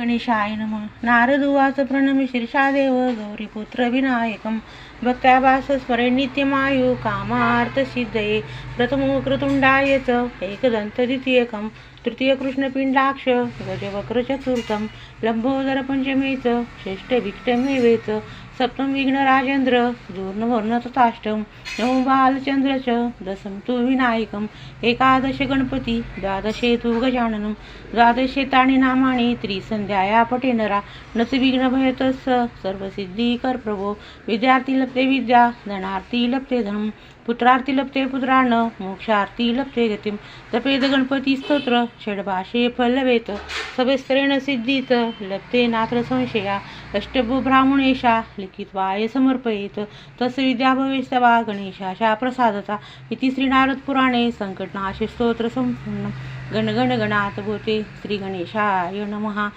गणेशाय नम। नारद उवाच प्रणमी शीर्षादेव गौरीपुत्र विनायकं भक्त्याभास स्मरे नित्यमायु कामार्थसिद्धये प्रथमो वक्रतुण्डाय च एकदन्त द्वितीयकं तृतीय कृष्णपिण्डाक्ष गजवक्र चतुर्थं लंबोदर च षष्ठविष्टमे वेच सप्तम विघ्नराजेन्द्र दूर्णवर्ण तथाष्टम नवम बालचंद्र च दशम तु विनायकम् एकादश गणपती द्वादशे तु गजाननं द्वादशे तानि नामानि त्रिसन्ध्याया पठेनरा नच विघ्नभयतस्स सर्वसिद्धिकर प्रभो विद्यार्थी लप्ते विद्या धनार्थी लप्ते धनं पुत्रार्थी लप्ते पुत्रान मोक्षार्थी लप्ते गतिं तपेद गणपती स्तोत्र षड्भाषे फलवेत सवेस्त्रेण सिद्धीत लप्ते नात्र संशया अष्टभू ब्राह्मणेशा लिखित्वाय समर्पयेत. तस्य विद्या भवेस्तवा गणेशाच्या प्रसादता. इति श्रीनारदपुराणे संकटनाशे स्तोत्र संपूर्ण. गण गण गणात भूते श्री गणेशाय नमः.